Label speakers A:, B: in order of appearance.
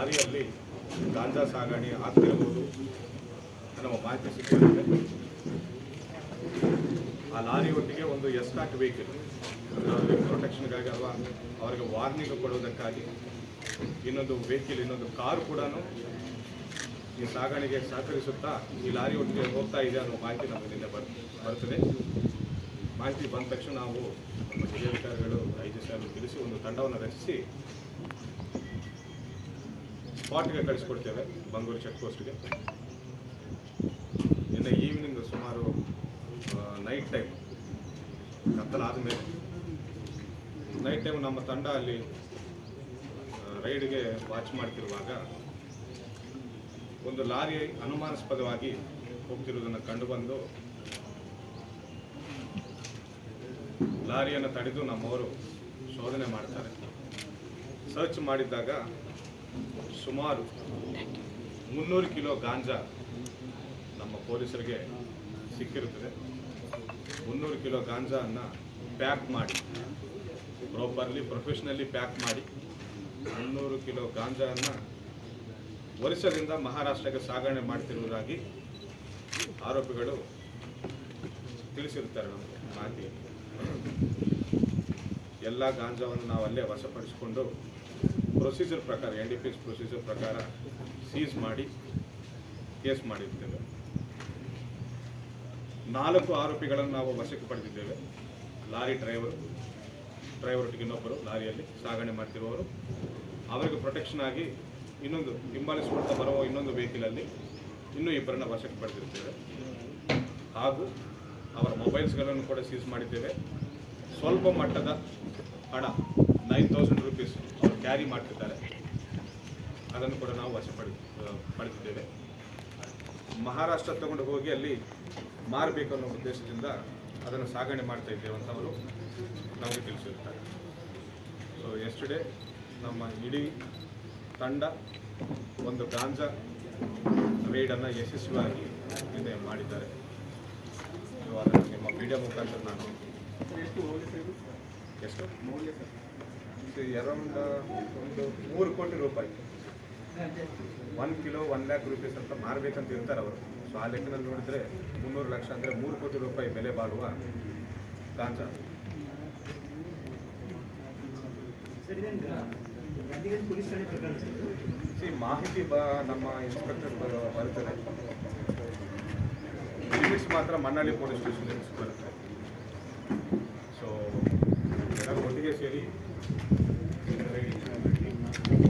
A: ದಾರಿಯಲ್ಲಿ ಗಾಂಜಾ ಸಾಗಣೆ ಆಗ್ತಿರ್ಬೋದು ನಮ್ಮ ಮಾಹಿತಿ ಸಿಕ್ಕಿದೆ. ಆ ಲಾರಿ ಒಟ್ಟಿಗೆ ಒಂದು ಎಸ್ಟಾಕ್ ವೆಹಿಕಲ್ ಅವರಿಗೆ ಪ್ರೊಟೆಕ್ಷನ್ಗಾಗಿ ಅಥವಾ ಅವರಿಗೆ ವಾರ್ನಿಂಗ್ ಕೊಡುವುದಕ್ಕಾಗಿ ಇನ್ನೊಂದು ವೆಹಿಕಲ್, ಇನ್ನೊಂದು ಕಾರು ಕೂಡ ಈ ಸಾಗಣೆಗೆ ಸಹಕರಿಸುತ್ತಾ ಈ ಲಾರಿ ಒಟ್ಟಿಗೆ ಹೋಗ್ತಾ ಇದೆ ಅನ್ನೋ ಮಾಹಿತಿ ನಮಗೆ ನಿನ್ನೆ ಬರ್, ಬರ್ತದೆ. ಮಾಹಿತಿ ಬಂದ ತಕ್ಷಣ ನಾವು ನಮ್ಮ ಜಿಲ್ಲಾಧಿಕಾರಿಗಳು ಐ ಜಿ ಸಾಹೇಬ್ ತಿಳಿಸಿ ಒಂದು ತಂಡವನ್ನು ರಚಿಸಿ ಸ್ಪಾಟ್ಗೆ ಕಳಿಸ್ಕೊಡ್ತೇವೆ ಬಂಗೂರು ಚೆಕ್ ಪೋಸ್ಟ್ಗೆ. ನಿನ್ನೆ ಈವ್ನಿಂಗ್ ಸುಮಾರು ನೈಟ್ ಟೈಮ್ ಕತ್ತಲಾದ ಮೇಲೆ ನೈಟ್ ಟೈಮ್ ನಮ್ಮ ತಂಡ ಅಲ್ಲಿ ರೈಡ್ಗೆ ವಾಚ್ ಮಾಡ್ತಿರುವಾಗ ಒಂದು ಲಾರಿ ಅನುಮಾನಾಸ್ಪದವಾಗಿ ಹೋಗ್ತಿರುವುದನ್ನು ಕಂಡುಬಂದು ಲಾರಿಯನ್ನು ತಡೆದು ನಮ್ಮವರು ಶೋಧನೆ ಮಾಡ್ತಾರೆ. ಸರ್ಚ್ ಮಾಡಿದ್ದಾಗ ಸುಮಾರು ಮುನ್ನೂರು ಕಿಲೋ ಗಾಂಜಾ ನಮ್ಮ ಪೊಲೀಸರಿಗೆ ಸಿಕ್ಕಿರುತ್ತದೆ. ಮುನ್ನೂರು ಕಿಲೋ ಗಾಂಜಾವನ್ನು ಪ್ಯಾಕ್ ಮಾಡಿ, ಪ್ರಾಪರ್ಲಿ ಪ್ರೊಫೆಷ್ನಲಿ ಪ್ಯಾಕ್ ಮಾಡಿ, ಮುನ್ನೂರು ಕಿಲೋ ಗಾಂಜಾವನ್ನು ವರ್ಷದಿಂದ ಮಹಾರಾಷ್ಟ್ರಕ್ಕೆ ಸಾಗಣೆ ಮಾಡ್ತಿರುವುದಾಗಿ ಆರೋಪಿಗಳು ತಿಳಿಸಿರುತ್ತಾರೆ ನಮಗೆ ಮಾಹಿತಿ ಎಲ್ಲ ಗಾಂಜಾವನ್ನು ನಾವು ಅಲ್ಲೇ ವಶಪಡಿಸಿಕೊಂಡು ಪ್ರೊಸೀಜರ್ ಪ್ರಕಾರ N D P S procedure ಪ್ರಕಾರ ಸೀಸ್ ಮಾಡಿ ಕೇಸ್ ಮಾಡಿರ್ತೇವೆ. ನಾಲ್ಕು ಆರೋಪಿಗಳನ್ನು ನಾವು ವಶಕ್ಕೆ ಪಡೆದಿದ್ದೇವೆ. ಲಾರಿ ಡ್ರೈವರ್ ಡ್ರೈವರ್ ಒಟ್ಟಿಗೆ ಇನ್ನೊಬ್ಬರು ಲಾರಿಯಲ್ಲಿ ಸಾಗಣೆ ಮಾಡ್ತಿರುವವರು. ಅವರಿಗೆ ಪ್ರೊಟೆಕ್ಷನ್ ಆಗಿ ಇನ್ನೊಂದು ಹಿಂಬಾಲಿಸಿಕೊಳ್ತಾ ಬರುವ ಇನ್ನೊಂದು ವೆಹಿಕಲಲ್ಲಿ ಇನ್ನೂ ಇಬ್ಬರನ್ನ ವಶಕ್ಕೆ ಪಡೆದಿರ್ತೇವೆ. ಹಾಗೂ ಅವರ ಮೊಬೈಲ್ಸ್ಗಳನ್ನು ಕೂಡ ಸೀಸ್ ಮಾಡಿದ್ದೇವೆ. ಸ್ವಲ್ಪ ಮಟ್ಟದ ಹಣ ನೈನ್ ತೌಸಂಡ್ ರುಪೀಸ್ ಅವರು ಕ್ಯಾರಿ ಮಾಡ್ತಿದ್ದಾರೆ. ಅದನ್ನು ಕೂಡ ನಾವು ವಶ ಪಡೆ ಪಡೆದಿದ್ದೇವೆ ಮಹಾರಾಷ್ಟ್ರ ತಗೊಂಡು ಹೋಗಿ ಅಲ್ಲಿ ಮಾರಬೇಕು ಅನ್ನೋ ಉದ್ದೇಶದಿಂದ ಅದನ್ನು ಸಾಗಣೆ ಮಾಡ್ತಾ ಇದ್ದೇವೆ ಅಂತ ಅವರು ನಮಗೆ ತಿಳಿಸಿರ್ತಾರೆ ಸೊ ಎಸ್ಟುಡೇ ನಮ್ಮ ಇಡೀ ತಂಡ ಒಂದು ಗಾಂಜಾ ರೈಡನ್ನು ಯಶಸ್ವಿಯಾಗಿ ನಿನ್ನೆ ಮಾಡಿದ್ದಾರೆ. ನಿಮ್ಮ ಮೀಡಿಯಾ ಮುಖಾಂತರ ನಾನು ಎಷ್ಟು ಅರೌಂಡ್ ಒಂದು ಮೂರು ಕೋಟಿ ರೂಪಾಯಿ. One kilo one lakh rupees ಅಂತ ಮಾರಬೇಕಂತ ಇರ್ತಾರೆ ಅವರು. ಸೊ ಆ ಲೆಕ್ಕನಲ್ಲಿ ನೋಡಿದ್ರೆ ಮುನ್ನೂರು ಲಕ್ಷ ಅಂದರೆ ಮೂರು ಕೋಟಿ ರೂಪಾಯಿ ಬೆಲೆ ಬಾಳುವ ಗಾಂಜಾ. ಸಿ ಮಾಹಿತಿ ಬ ನಮ್ಮ ಇನ್ಸ್ಪೆಕ್ಟರ್ ಬರುತ್ತದೆ ಲಿಮಿಟ್ಸ್ ಮಾತ್ರ ಮಣ್ಣಳ್ಳಿ ಪೊಲೀಸ್ ಸ್ಟೇಷನ್ ಬರುತ್ತೆ. ಸೊ ಎಲ್ಲರೂ ಒಟ್ಟಿಗೆ ಸೇರಿ Gracias.